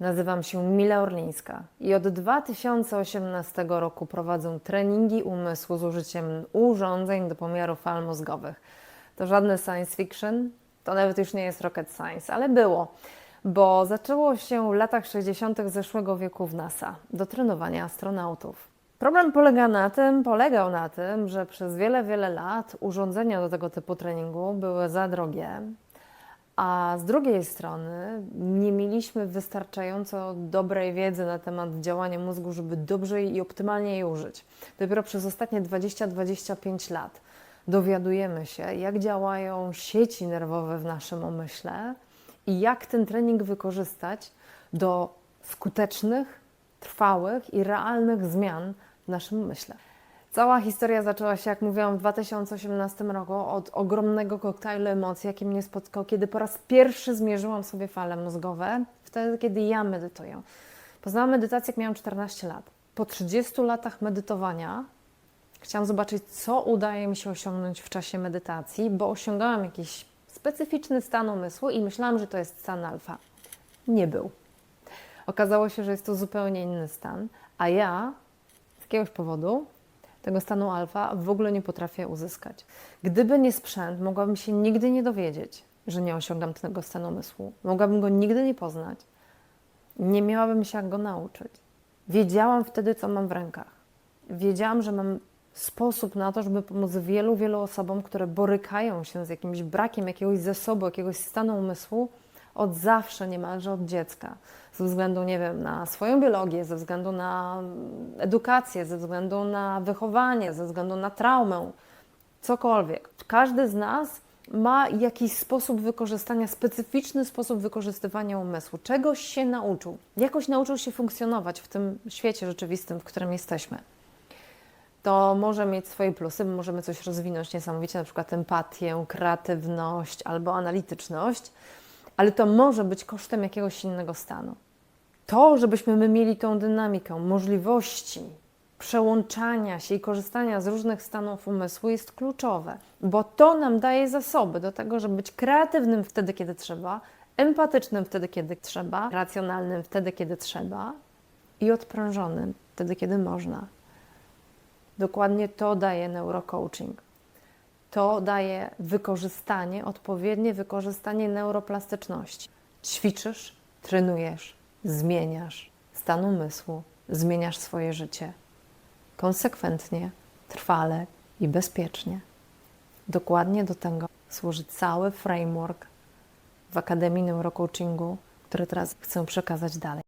Nazywam się Mila Orlińska i od 2018 roku prowadzę treningi umysłu z użyciem urządzeń do pomiaru fal mózgowych. To żadne science fiction, to nawet już nie jest rocket science, ale było, bo zaczęło się w latach 60. zeszłego wieku w NASA do trenowania astronautów. Problem polega na tym, polegał na tym, że przez wiele, wiele lat urządzenia do tego typu treningu były za drogie, a z drugiej strony nie mieliśmy wystarczająco dobrej wiedzy na temat działania mózgu, żeby dobrze i optymalnie jej użyć. Dopiero przez ostatnie 20-25 lat dowiadujemy się, jak działają sieci nerwowe w naszym umyśle i jak ten trening wykorzystać do skutecznych, trwałych i realnych zmian w naszym umyśle. Cała historia zaczęła się, jak mówiłam, w 2018 roku od ogromnego koktajlu emocji, jaki mnie spotkał, kiedy po raz pierwszy zmierzyłam sobie fale mózgowe, wtedy, kiedy ja medytuję. Poznałam medytację, jak miałam 14 lat. Po 30 latach medytowania chciałam zobaczyć, co udaje mi się osiągnąć w czasie medytacji, bo osiągałam jakiś specyficzny stan umysłu i myślałam, że to jest stan alfa. Nie był. Okazało się, że jest to zupełnie inny stan, a ja z jakiegoś powodu tego stanu alfa w ogóle nie potrafię uzyskać. Gdyby nie sprzęt, mogłabym się nigdy nie dowiedzieć, że nie osiągam tego stanu umysłu. Mogłabym go nigdy nie poznać. Nie miałabym się jak go nauczyć. Wiedziałam wtedy, co mam w rękach. Wiedziałam, że mam sposób na to, żeby pomóc wielu, wielu osobom, które borykają się z jakimś brakiem jakiegoś zasobu, jakiegoś stanu umysłu od zawsze, niemalże od dziecka. Ze względu, nie wiem, na swoją biologię, ze względu na edukację, ze względu na wychowanie, ze względu na traumę, cokolwiek. Każdy z nas ma jakiś sposób wykorzystania, specyficzny sposób wykorzystywania umysłu. Czegoś się nauczył, jakoś nauczył się funkcjonować w tym świecie rzeczywistym, w którym jesteśmy to może mieć swoje plusy, możemy coś rozwinąć niesamowicie, na przykład empatię, kreatywność albo analityczność, ale to może być kosztem jakiegoś innego stanu. To, żebyśmy my mieli tą dynamikę, możliwości przełączania się i korzystania z różnych stanów umysłu jest kluczowe, bo to nam daje zasoby do tego, żeby być kreatywnym wtedy, kiedy trzeba, empatycznym wtedy, kiedy trzeba, racjonalnym wtedy, kiedy trzeba i odprężonym wtedy, kiedy można. Dokładnie to daje neurocoaching. To daje wykorzystanie, odpowiednie wykorzystanie neuroplastyczności. Ćwiczysz, trenujesz, zmieniasz stan umysłu, zmieniasz swoje życie konsekwentnie, trwale i bezpiecznie. Dokładnie do tego służy cały framework w Akademii Neurocoachingu, który teraz chcę przekazać dalej.